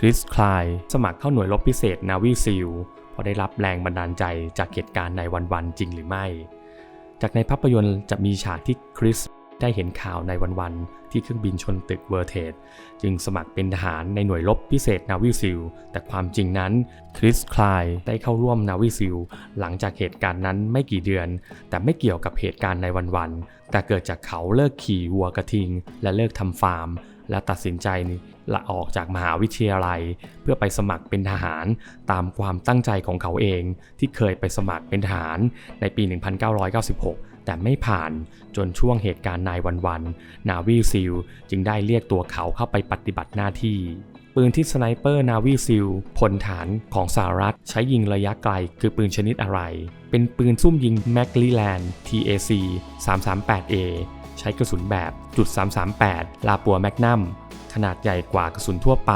คริสคลายสมัครเข้าหน่วยรบพิเศษนาวีซิลเพราะได้รับแรงบันดาลใจจากเหตุการณ์ในวันๆจริงหรือไม่ จากในภาพยนตร์จะมีฉากที่คริสได้เห็นข่าวในวันๆที่เครื่องบินชนตึกเวอร์เทดจึงสมัครเป็นทหารในหน่วยรบพิเศษนาวีซิล แต่ความจริงนั้นคริสคลายได้เข้าร่วมนาวีซิล หลังจากเหตุการณ์นั้นไม่กี่เดือน แต่ไม่เกี่ยวกับเหตุการณ์ในวันๆแต่เกิดจากเขาเลิกขี่วัวกระทิง และเลิกทำฟาร์ม และตัดสินใจละออกจากมหาวิทยาลัย เพื่อไปสมัครเป็นทหารตามความตั้งใจของเขาเองที่เคยไปสมัครเป็นทหารในปี 1996 แต่ไม่ผ่านจนช่วงเหตุการณ์นายวันๆนนาวีซิลจึงได้เรียกตัวเขาเข้าไปปฏิบัติหน้าที่ปืนที่สไนเปอร์นาวีซิลพลฐานของสหรัฐใช้ยิงระยะไกลคือปืนชนิดอะไร เป็นปืนซุ่มยิงแมกลิแลนด์ TAC 338A ใช้กระสุนแบบจุด338 ลาปัวแมกนัมขนาดใหญ่กว่ากระสุนทั่วไป